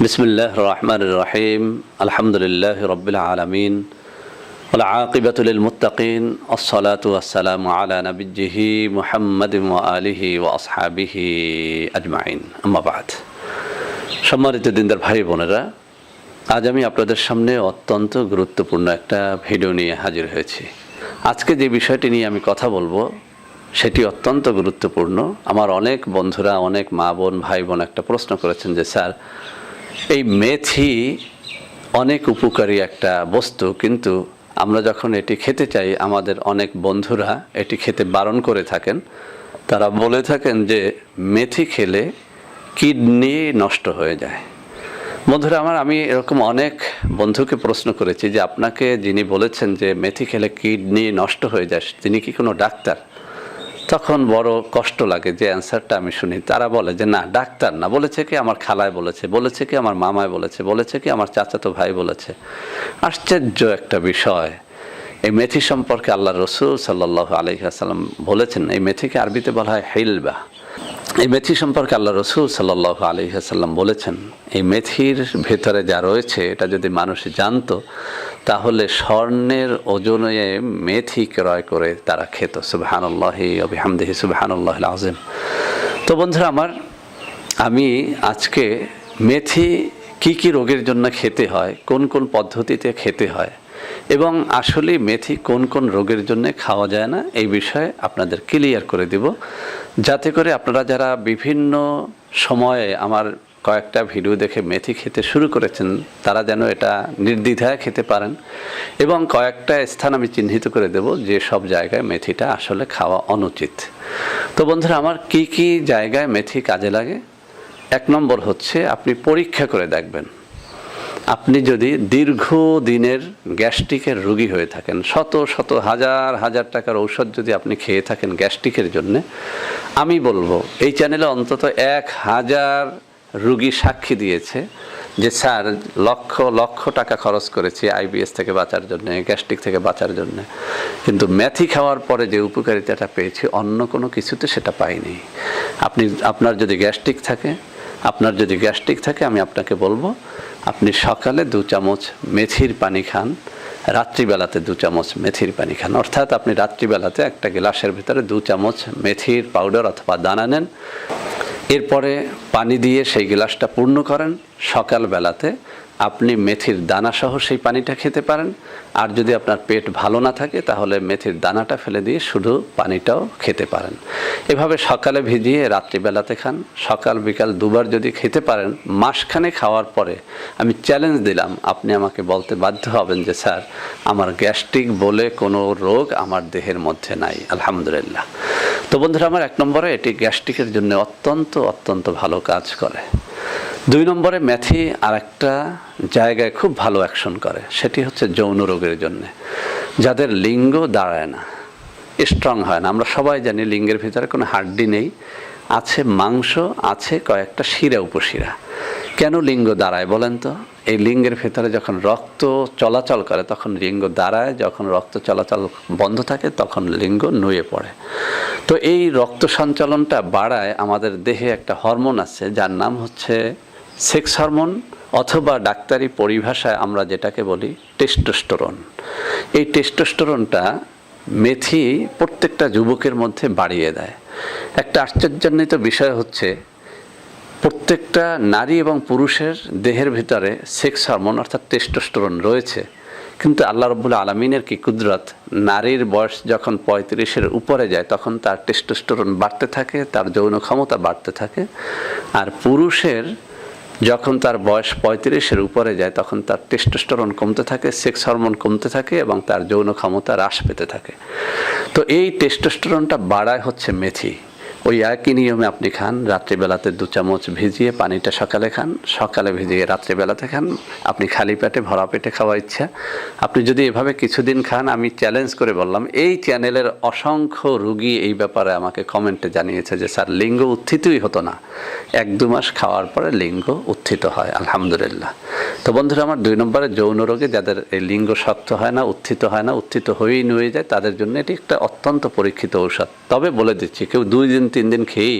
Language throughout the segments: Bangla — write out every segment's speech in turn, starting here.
بسم الله الرحمن الرحيم الحمد لله رب العالمين والعاقبة للمتقين الصلاة والسلام على نبيه محمد وآله وأصحابه أجمعين أما بعد সম্মানিত দিনদার ভাই বোনেরা আজ আমি আপনাদের সামনে অত্যন্ত গুরুত্বপূর্ণ একটা ভিডিও নিয়ে হাজির হয়েছি আজকে যে বিষয়টি নিয়ে আমি কথা বলবো সেটি অত্যন্ত গুরুত্বপূর্ণ আমার অনেক বন্ধুরা অনেক মা বোন ভাই বোন একটা প্রশ্ন করেছেন যে স্যার এই মেথি অনেক উপকারী একটা বস্তু, কিন্তু আমরা যখন এটি খেতে চাই, আমাদের অনেক বন্ধুরা এটি খেতে বারণ করে থাকেন। তারা বলে থাকেন যে, মেথি খেলে কিডনি নষ্ট হয়ে যায়। বন্ধুরা আমার, আমি এরকম অনেক বন্ধুকে প্রশ্ন করেছি যে, আপনাকে যিনি বলেছেন যে, মেথি খেলে কিডনি নষ্ট হয়ে যায়, তিনি কি কোনো ডাক্তার? তখন বড় কষ্ট লাগে যে অ্যান্সারটা আমি শুনি। তারা বলে যে, না, ডাক্তার না। বলেছে কি, আমার খালায় বলেছে। বলেছে কি, আমার মামায় বলেছে। বলেছে কি, আমার চাচাতো ভাই বলেছে। আশ্চর্য একটা বিষয়। এই মেথি সম্পর্কে আল্লাহ রসুল সাল্লাহ আলহিহাসাল্লাম বলেছেন, এই মেথিকে আরবিতে বলা হয় হেলবা। এই মেথি সম্পর্কে আল্লাহ রসুল সাল্লাহ আলহিহাসাল্লাম বলেছেন, এই মেথির ভেতরে যা রয়েছে, এটা যদি মানুষ জানতো তাহলে স্বর্ণের ওজনে মেথি ক্রয় করে তারা খেত। সুবাহানুল্লাহি অবিহামদেহি সুবাহানুল্লাহ আজম তো বন্ধুরা আমার, আমি আজকে মেথি কি কি রোগের জন্য খেতে হয়, কোন কোন পদ্ধতিতে খেতে হয়, এবং আসলে মেথি কোন কোন রোগের জন্য খাওয়া যায় না, এই বিষয়ে আপনাদের ক্লিয়ার করে দিব। যাতে করে আপনারা যারা বিভিন্ন সময়ে আমার কয়েকটা ভিডিও দেখে মেথি খেতে শুরু করেছেন, তারা যেন এটা নির্দ্বিধায় খেতে পারেন। এবং কয়েকটা স্থান আমি চিহ্নিত করে দেব যে সব জায়গায় মেথিটা আসলে খাওয়া অনুচিত। তো বন্ধুরা, আমার কি কি জায়গায় মেথি কাজে লাগে? এক নম্বর হচ্ছে, আপনি পরীক্ষা করে দেখবেন। আপনি যদি দীর্ঘ দিনের গ্যাস্ট্রিকের রোগী হয়ে থাকেন, শত শত হাজার হাজার টাকার ঔষধ যদি আপনি খেয়ে থাকেন গ্যাস্ট্রিকের জন্য, আমি বলব, এই চ্যানেলে অন্তত এক হাজার রুগী সাক্ষী দিয়েছে যে, স্যার, লক্ষ লক্ষ টাকা খরচ করেছি আইবিএস থেকে বাঁচার জন্য গ্যাস্ট্রিক থেকে বাঁচার জন্য। কিন্তু ম্যাথি খাওয়ার পরে যে উপকারিতাটা পেয়েছি, অন্য কোনো কিছুতে সেটা পাইনি। আপনি, আপনার যদি গ্যাস্ট্রিক থাকে, আপনার যদি গ্যাস্ট্রিক থাকে, আমি আপনাকে বলব, আপনি সকালে দু চামচ মেথির পানি খান, রাত্রিবেলাতে দু চামচ মেথির পানি খান। অর্থাৎ আপনি রাত্রিবেলাতে একটা গ্লাসের ভিতরে দু চামচ মেথির পাউডার অথবা দানা নেন এরপরে পানি দিয়ে সেই গ্লাসটা পূর্ণ করেন। সকালবেলাতে আপনি মেথির দানা সহ সেই পানিটা খেতে পারেন। আর যদি আপনার পেট ভালো না থাকে, তাহলে মেথির দানাটা ফেলে দিয়ে শুধু পানিটাও খেতে পারেন। এভাবে সকালে ভিজিয়ে রাত্রিবেলাতে খান। সকাল, বিকাল দুবার যদি খেতে পারেন, মাসখানে খাওয়ার পরে আমি চ্যালেঞ্জ দিলাম। আপনি আমাকে বলতে বাধ্য হবেন যে, স্যার, আমার গ্যাস্ট্রিক বলে কোনো রোগ আমার দেহের মধ্যে নাই। আলহামদুলিল্লাহ। তো বন্ধুরা, আমার এক নম্বরে এটি গ্যাস্ট্রিকের জন্য অত্যন্ত অত্যন্ত ভালো কাজ করে। দুই নম্বরে ম্যাথি আর একটা জায়গায় খুব ভালো অ্যাকশন করে, সেটি হচ্ছে যৌন রোগের জন্যে। যাদের লিঙ্গ দাঁড়ায় না, স্ট্রং হয় না, আমরা সবাই জানি লিঙ্গের ভিতরে কোনো হাড্ডি নেই, আছে মাংস, আছে কয়েকটা শিরা উপশিরা। কেন লিঙ্গ দাঁড়ায় বলেন তো? এই লিঙ্গের ভেতরে যখন রক্ত চলাচল করে, তখন লিঙ্গ দাঁড়ায়, যখন রক্ত চলাচল বন্ধ থাকে, তখন লিঙ্গ নুয়ে পড়ে। তো এই রক্ত সঞ্চালনটা বাড়ায় আমাদের দেহে একটা হরমোন আছে, যার নাম হচ্ছে সেক্স হরমোন অথবা ডাক্তারি পরিভাষায় আমরা যেটাকে বলি টেস্টোস্টোরন। এই টেস্টোস্টোরনটা মেথি প্রত্যেকটা যুবকের মধ্যে বাড়িয়ে দেয়। একটা আশ্চর্যান্বিত বিষয় হচ্ছে প্রত্যেকটা নারী এবং পুরুষের দেহের ভিতরে সেক্স হরমোন অর্থাৎ টেস্টোস্টোরন রয়েছে। কিন্তু আল্লাহ রব্বুল আলমিনের কি কুদরত? নারীর বয়স যখন পঁয়ত্রিশের উপরে যায়, তখন তার টেস্টোস্টোরন বাড়তে থাকে, তার যৌন ক্ষমতা বাড়তে থাকে। আর পুরুষের যখন তার বয়স পঁয়ত্রিশের উপরে যায়, তখন তার টেস্টোস্টোরন কমতে থাকে সেক্স হরমোন কমতে থাকে এবং তার যৌন ক্ষমতা হ্রাস পেতে থাকে। তো এই টেস্টোস্টোরনটা বাড়ায় হচ্ছে মেথি। ওই একই নিয়মে আপনি খান, রাত্রিবেলাতে দু চামচ ভিজিয়ে পানিটা সকালে খান, সকালে ভিজিয়ে রাত্রিবেলাতে খান। আপনি খালি পেটে, ভরা পেটে খাওয়া ইচ্ছা। আপনি যদি এভাবে কিছুদিন খান, আমি চ্যালেঞ্জ করে বললাম, এই চ্যানেলের অসংখ্য রুগী এই ব্যাপারে আমাকে কমেন্টে জানিয়েছে যে, স্যার, লিঙ্গ উত্থিতই হতো না। এক দু মাস খাওয়ার পরে লিঙ্গ উত্থিত হয়, আলহামদুলিল্লাহ। তো বন্ধুরা, আমার দুই নম্বরে যৌন রোগে যাদের এই লিঙ্গ শক্ত হয় না, উত্থিত হয় না, উত্থিত হয়েই নুয়ে যায়, তাদের জন্য এটি একটা অত্যন্ত পরীক্ষিত ঔষধ। তবে বলে দিচ্ছি, কেউ দুই দিন তিন দিন খেয়েই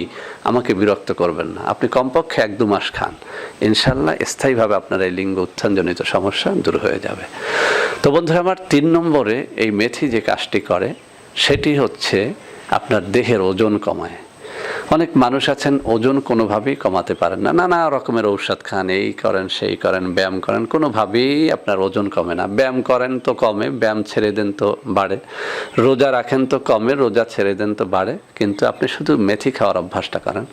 আমাকে বিরক্ত করবেন না। আপনি কমপক্ষে এক দু মাস খান। ইনশাল্লাহ স্থায়ীভাবে আপনার এই লিঙ্গ উত্থানজনিত সমস্যা দূর হয়ে যাবে। তো বন্ধুরা, আমার তিন নম্বরে এই মেথি যে কাজটি করে, সেটি হচ্ছে আপনার দেহের ওজন কমায়। অনেক মানুষ আছেন, ওজন কোনোভাবেই কমাতে পারেন না। নানা রকমের ঔষধ খান, এই করেন, সেই করেন, ব্যায়াম করেন, কোনোভাবেই আপনার ওজন কমে না। ব্যায়াম করেন তো কমে, ব্যায়াম ছেড়ে দেন তো বাড়ে। রোজা রাখেন তো কমে, রোজা ছেড়ে দেন তো বাড়ে। কিন্তু আপনি শুধু মেথি খাওয়ার অভ্যাসটা করেন,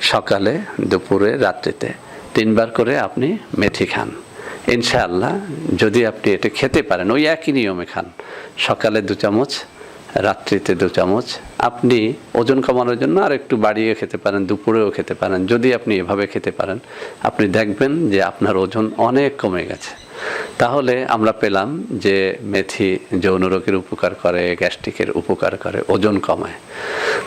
সকালে, দুপুরে, রাত্রিতে। তিনবার করে আপনি মেথি খান। ইনশাআল্লাহ যদি আপনি এটা খেতে পারেন, ওই একই নিয়মে খান। সকালে দু চামচ, রাত্রিতে দু চামচ আপনি ওজন কমানোর জন্য আর একটু বাড়িয়ে খেতে পারেন, দুপুরেও খেতে পারেন, যদি আপনি এভাবে খেতে পারেন, আপনি দেখবেন যে আপনার ওজন অনেক কমে গেছে। তাহলে আমরা পেলাম যে মেথি যৌন রোগের উপকার করে, গ্যাস্ট্রিকের উপকার করে, ওজন কমায়।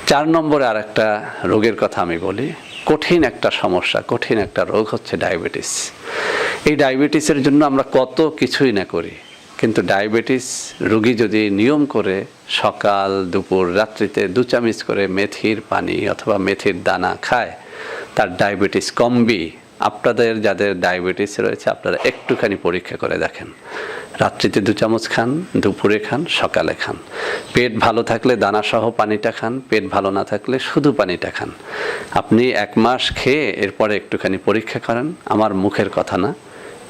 চার নম্বরে আর একটা রোগের কথা আমি বলি, কঠিন একটা সমস্যা, কঠিন একটা রোগ হচ্ছে ডায়াবেটিস। এই ডায়াবেটিসের জন্য আমরা কত কিছুই না করি। কিন্তু ডায়াবেটিস রোগী যদি নিয়ম করে সকাল, দুপুর, রাত্রিতে দু চামচ করে মেথির পানি অথবা মেথির দানা খায়, তার ডায়াবেটিস কমবি। আপনাদের যাদের ডায়াবেটিস রয়েছে, আপনারা একটুখানি পরীক্ষা করে দেখেন। রাত্রিতে দু চামচ খান, দুপুরে খান, সকালে খান। পেট ভালো থাকলে দানা সহ পানিটা খান, পেট ভালো না থাকলে শুধু পানিটা খান। আপনি এক মাস খেয়ে এরপরে একটুখানি পরীক্ষা করেন, আমার মুখের কথা না।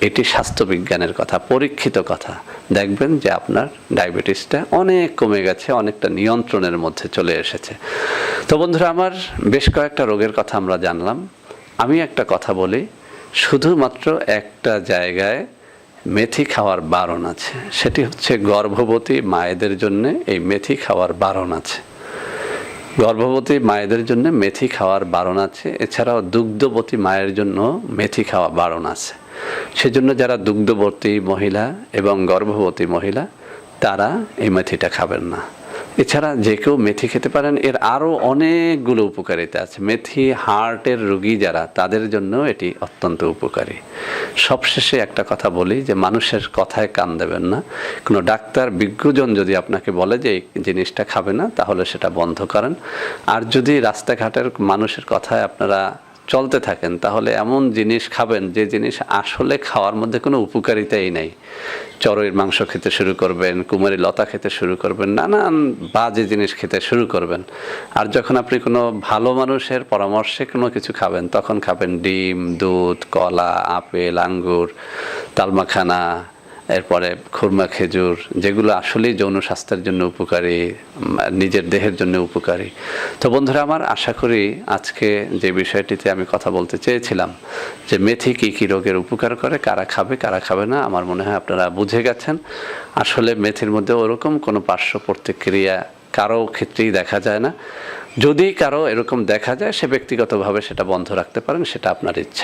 এটি স্বাস্থ্যবিজ্ঞানের কথা, পরীক্ষিত কথা। দেখবেন যে আপনার ডায়াবেটিসটা অনেক কমে গেছে, অনেকটা নিয়ন্ত্রণের মধ্যে চলে এসেছে। তো বন্ধুরা, আমার বেশ কয়েকটা রোগের কথা আমরা জানলাম। আমি একটা কথা বলি, শুধুমাত্র একটা জায়গায় মেথি খাওয়ার বারণ আছে। সেটি হচ্ছে গর্ভবতী মায়েদের জন্য এই মেথি খাওয়ার বারণ আছে। গর্ভবতী মায়েদের জন্য মেথি খাওয়ার বারণ আছে, এছাড়াও দুগ্ধবতী মায়ের জন্য মেথি খাওয়া বারণ আছে। সেজন্য যারা দুগ্ধবতী মহিলা এবং গর্ভবতী মহিলা, তারা এই মেথিটা খাবেন না। এছাড়া যে কেউ মেথি খেতে পারেন, এর আরও অনেকগুলো উপকারিতা আছে। মেথি, হার্টের রোগী যারা, তাদের জন্য এটি অত্যন্ত উপকারী। সবশেষে একটা কথা বলি যে, মানুষের কথায় কান দেবেন না। কোনো ডাক্তার, বিজ্ঞজন যদি আপনাকে বলে যে, এই জিনিসটা খাবে না, তাহলে সেটা বন্ধ করেন। আর যদি রাস্তাঘাটের মানুষের কথায় আপনারা চলতে থাকেন, তাহলে এমন জিনিস খাবেন যে জিনিস আসলে খাওয়ার মধ্যে কোনো উপকারিতাই নেই। চড়ইয়ের মাংস খেতে শুরু করবেন কুমারী লতা খেতে শুরু করবেন, নানান বাজে জিনিস খেতে শুরু করবেন। আর যখন আপনি কোনো ভালো মানুষের পরামর্শে কোনো কিছু খাবেন, তখন খাবেন ডিম, দুধ, কলা, আপেল, আঙ্গুর, তালমাখানা এরপরে খুরমা, খেজুর, যেগুলো আসলেই যৌন স্বাস্থ্যের জন্য উপকারী নিজের দেহের জন্য উপকারী। তো বন্ধুরা, আমার আশা করি আজকে যে বিষয়টিতে আমি কথা বলতে চেয়েছিলাম, যে মেথি কী কী রোগের উপকার করে, কারা খাবে কারা খাবে না, আমার মনে হয় আপনারা বুঝে গেছেন। আসলে মেথির মধ্যে ওরকম কোনো পার্শ্ব প্রতিক্রিয়া কারও ক্ষেত্রেই দেখা যায় না। যদি কারও এরকম দেখা যায়, সে ব্যক্তিগতভাবে সেটা বন্ধ রাখতে পারেন, সেটা আপনার ইচ্ছা।